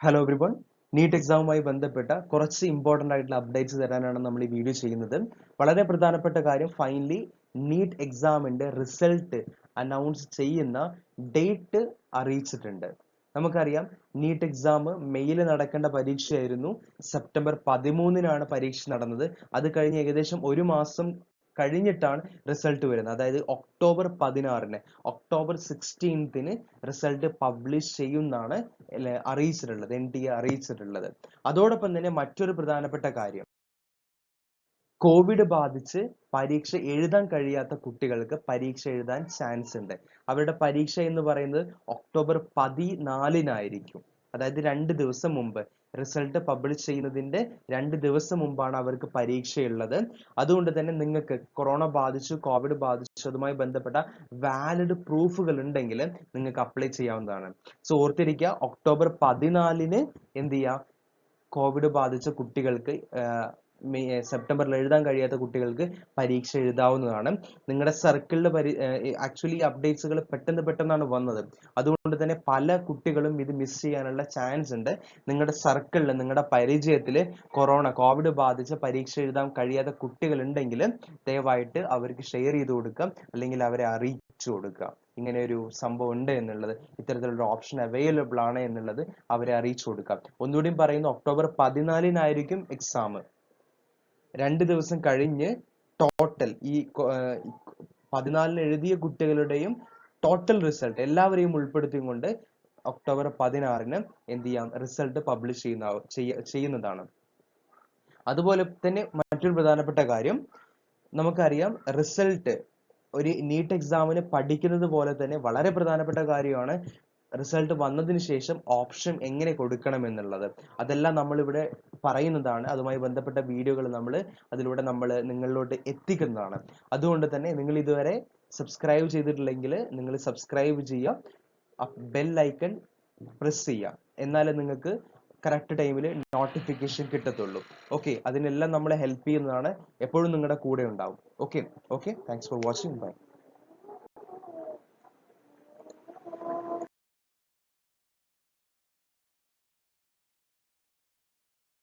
Hello everyone NEET എക്സാമുമായി ബന്ധപ്പെട്ട കുറച്ച് important ആയിട്ടുള്ള അപ്ഡേറ്റ്സ് തരാനാണ് നമ്മൾ ഈ വീഡിയോ ചെയ്യുന്നത്. വളരെ പ്രധാനപ്പെട്ട കാര്യം ഫൈനലി നീറ്റ് എക്സാമിന്റെ റിസൾട്ട് അനൗൺസ് ചെയ്യുന്ന ഡേറ്റ് അറിയിച്ചിട്ടുണ്ട്. നമുക്കറിയാം നീറ്റ് എക്സാം മെയ്യിൽ നടക്കേണ്ട പരീക്ഷയായിരുന്നു. സെപ്റ്റംബർ പതിമൂന്നിനാണ് പരീക്ഷ നടന്നത്. അത് കഴിഞ്ഞ് ഏകദേശം ഒരു മാസം കഴിഞ്ഞിട്ടാണ് റിസൾട്ട് വരുന്നത്. അതായത് ഒക്ടോബർ പതിനാറിന്. ഒക്ടോബർ സിക്സ്റ്റീൻത്തിന് റിസൾട്ട് പബ്ലിഷ് ചെയ്യുമെന്നാണ് അറിയിച്ചിട്ടുള്ളത്. എൻ എ അറിയിച്ചിട്ടുള്ളത്. അതോടൊപ്പം തന്നെ മറ്റൊരു പ്രധാനപ്പെട്ട കാര്യം. കോവിഡ് ബാധിച്ച് പരീക്ഷ എഴുതാൻ കഴിയാത്ത കുട്ടികൾക്ക് പരീക്ഷ എഴുതാൻ ചാൻസ് ഉണ്ട്. അവരുടെ പരീക്ഷ എന്ന് പറയുന്നത് ഒക്ടോബർ പതിനാലിനായിരിക്കും. അതായത് രണ്ട് ദിവസം മുമ്പ്. റിസൾട്ട് പബ്ലിഷ് ചെയ്യുന്നതിന്റെ രണ്ട് ദിവസം മുമ്പാണ് അവർക്ക് പരീക്ഷയുള്ളത്. അതുകൊണ്ട് തന്നെ നിങ്ങൾക്ക് കൊറോണ ബാധിച്ചു കോവിഡ് ബാധിച്ചു അതുമായി ബന്ധപ്പെട്ട വാലിഡ് പ്രൂഫുകൾ ഉണ്ടെങ്കിൽ നിങ്ങൾക്ക് അപ്ലൈ ചെയ്യാവുന്നതാണ്. സോ ഓർത്തിരിക്കുക ഒക്ടോബർ പതിനാലിന് എന്ത് ചെയ്യുക? കോവിഡ് ബാധിച്ച കുട്ടികൾക്ക് സെപ്റ്റംബറിൽ എഴുതാൻ കഴിയാത്ത കുട്ടികൾക്ക് പരീക്ഷ എഴുതാവുന്നതാണ്. നിങ്ങളുടെ സർക്കിളിൽ പരി ആക്ച്വലി അപ്ഡേറ്റ്സുകൾ പെട്ടെന്ന് പെട്ടെന്നാണ് വന്നത്. അതുകൊണ്ട് തന്നെ പല കുട്ടികളും ഇത് മിസ് ചെയ്യാനുള്ള ചാൻസ് ഉണ്ട്. നിങ്ങളുടെ സർക്കിളിൽ നിങ്ങളുടെ പരിചയത്തിൽ കൊറോണ കോവിഡ് ബാധിച്ച് പരീക്ഷ എഴുതാൻ കഴിയാത്ത കുട്ടികൾ ഉണ്ടെങ്കിൽ ദയവായിട്ട് അവർക്ക് ഷെയർ ചെയ്ത് കൊടുക്കുക അല്ലെങ്കിൽ അവരെ അറിയിച്ചു കൊടുക്കുക ഇങ്ങനെ ഒരു സംഭവം ഉണ്ട് എന്നുള്ളത്. ഇത്തരത്തിലുള്ള ഓപ്ഷൻ അവൈലബിൾ ആണ് എന്നുള്ളത് അവരെ അറിയിച്ചു കൊടുക്കാം. ഒന്നുകൂടിയും പറയുന്നു ഒക്ടോബർ പതിനാലിനായിരിക്കും എക്സാം രണ്ട് ദിവസം കഴിഞ്ഞ് ടോട്ടൽ ഈ പതിനാലിന് എഴുതിയ കുട്ടികളുടെയും ടോട്ടൽ റിസൾട്ട് എല്ലാവരെയും ഉൾപ്പെടുത്തിക്കൊണ്ട് ഒക്ടോബർ പതിനാറിന് എന്ത് ചെയ്യാം? റിസൾട്ട് പബ്ലിഷ് ചെയ്യുന്ന ചെയ്യുന്നതാണ്. അതുപോലെ തന്നെ മറ്റൊരു പ്രധാനപ്പെട്ട കാര്യം നമുക്കറിയാം റിസൾട്ട് ഒരു നീറ്റ് എക്സാമിന് പഠിക്കുന്നത് പോലെ തന്നെ വളരെ പ്രധാനപ്പെട്ട കാര്യമാണ്. റിസൾട്ട് വന്നതിന് ശേഷം ഓപ്ഷൻ എങ്ങനെ കൊടുക്കണം എന്നുള്ളത്. അതെല്ലാം നമ്മളിവിടെ പറയുന്നതാണ്. അതുമായി ബന്ധപ്പെട്ട വീഡിയോകൾ നമ്മൾ അതിലൂടെ നമ്മൾ നിങ്ങളിലോട്ട് എത്തിക്കുന്നതാണ്. അതുകൊണ്ട് തന്നെ നിങ്ങൾ ഇതുവരെ സബ്സ്ക്രൈബ് ചെയ്തിട്ടില്ലെങ്കിൽ നിങ്ങൾ സബ്സ്ക്രൈബ് ചെയ്യുക. ബെൽ ഐക്കൺ പ്രസ് ചെയ്യുക. എന്നാലേ നിങ്ങൾക്ക് കറക്റ്റ് ടൈമിൽ നോട്ടിഫിക്കേഷൻ കിട്ടത്തുള്ളൂ. ഓക്കെ അതിനെല്ലാം നമ്മളെ ഹെൽപ്പ് ചെയ്യുന്നതാണ്. എപ്പോഴും നിങ്ങളുടെ കൂടെ ഉണ്ടാവും. Okay okay thanks for watching bye